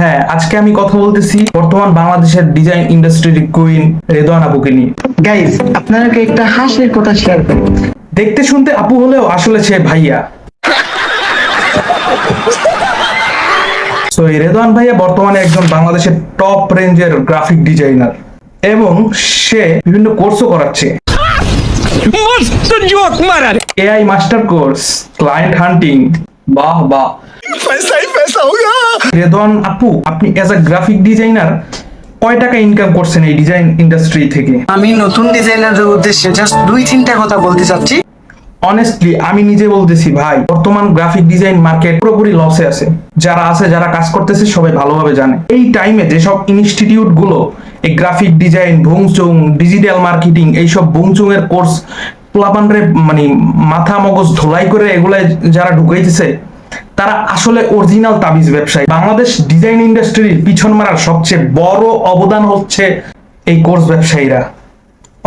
হ্যাঁ আজকে আমি কথা বলতেছি বর্তমান বাংলাদেশের ডিজাইন ইন্ডাস্ট্রির কুইন রেদোয়ান আপুকে নিয়ে। গাইস আপনাদেরকে একটা হাসির কথা শেয়ার করি। দেখতে শুনতে আপু হলেও আসলে সে ভাইয়া। তো এই রেদোয়ান ভাইয়া বর্তমানে একজন বাংলাদেশের টপ রেঞ্জের গ্রাফিক ডিজাইনার এবং সে বিভিন্ন কোর্সও করাচ্ছে। AI master course client hunting বাহ বাহ। রেদন আপু আপনি এজ আ গ্রাফিক ডিজাইনার কয় টাকা ইনকাম করছেন এই ডিজাইন ইন্ডাস্ট্রি থেকে? আমি নতুন উদ্দেশ্যে জাস্ট দুই তিনটা কথা বলতে চাচ্ছি। অনেস্টলি আমি নিজে বলতেছি ভাই বর্তমান গ্রাফিক ডিজাইন মার্কেট পুরোপুরি লসে আছে। যারা আছে যারা কাজ করতেছে সবাই ভালোভাবে জানে। এই টাইমে যেসব ইনস্টিটিউটগুলো এই গ্রাফিক ডিজাইন ভুংচুং ডিজিটাল মার্কেটিং এইসব ভুংচুং এর কোর্স প্লাবানরে মানে মাথা মগজ ধোলাই করে এগুলাই যারা ঢুকাইতেছে, তারা আসলে অরিজিনাল তাবিজ ব্যবসায়ী। বাংলাদেশ ডিজাইন ইন্ডাস্ট্রির পিছন মারার সবচেয়ে বড় অবদান হচ্ছে এই কোর্স ব্যবসায়ীরা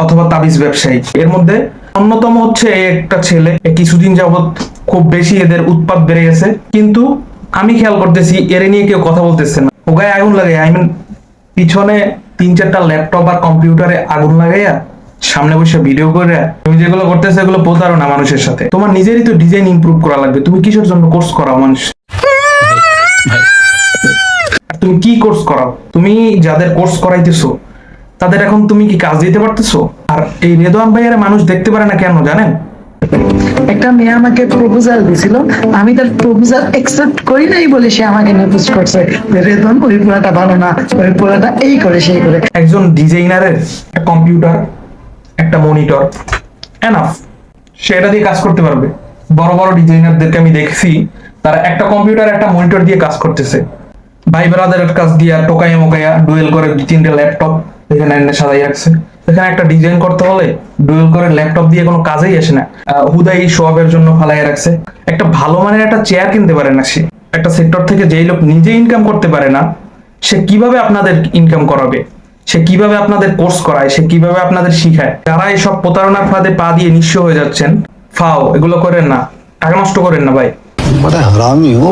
অথবা তাবিজ ব্যবসায়ী। এর মধ্যে অন্যতম হচ্ছে একটা ছেলে কিছুদিন যাবত খুব বেশি এদের উৎপাদ বেড়ে গেছে। কিন্তু আমি খেয়াল করতেছি, এর নিয়ে কেউ কথা বলতেছে না। ও গায়ে আগুন লাগে আই মিন পিছনে তিন চারটা ল্যাপটপ আর কম্পিউটারে আগুন লাগাইয়া সামনে বসে ভিডিও করে তুমি যেগুলো করতেছো এগুলো প্রতারণা মানুষের সাথে। তোমার নিজেরই তো ডিজাইন ইমপ্রুভ করা লাগবে। তুমি কিসের জন্য কোর্স করাও মানুষ? তুমি কি কোর্স করাও? তুমি যাদের কোর্স করাইতেছো তাদের এখন তুমি কি কাজ দিতে পারতেছো? আর এই রেদওয়ান ভাইয়ারে মানুষ দেখতে পারে না কেন জানেন? একটা মেয়ে আমাকে প্রপোজাল দিছিল আমি তার প্রপোজাল একসেপ্ট করি নাই বলে সে আমাকে নির্বোধ করছে। রেদন ওই পোলাটা ভালো না ওই পোলাটা এই করে সেই করে। একজন ডিজাইনারের কম্পিউটার একটা মনিটর এনাফ সে এটা দিয়ে কাজ করতে পারবে। বড় বড় ডিজাইনারদেরকে আমি দেখছি, তারা একটা কম্পিউটার একটা মনিটর দিয়ে কাজ করতেছে। ভাই ব্রাদারের কাজ দিয়া টোকাইয়া মোকাইয়া ডুয়েল করে দুই তিনটে ল্যাপটপ এখানে এনে সাজাই রাখছে। এখানে একটা ডিজাইন করতে হলে ডুয়েল করে ল্যাপটপ দিয়ে কোনো কাজেই আসে না। হুদাই সোয়াবের জন্য ফালাইয়া রাখছে। একটা ভালো মানের একটা চেয়ার কিনতে পারে না সে। একটা সেক্টর থেকে যেই লোক নিজে ইনকাম করতে পারে না, সে কীভাবে আপনাদের ইনকাম করাবে? সে কীভাবে আপনাদের কোর্স করায়, সে কীভাবে আপনাদের শিখায়, যারা এসব প্রতারণার ফাঁদে পা দিয়ে নিঃস্ব হয়ে যাচ্ছেন, ফাও, এগুলো করেন না, টাকা নষ্ট করেন না ভাই। মানে হারামি ও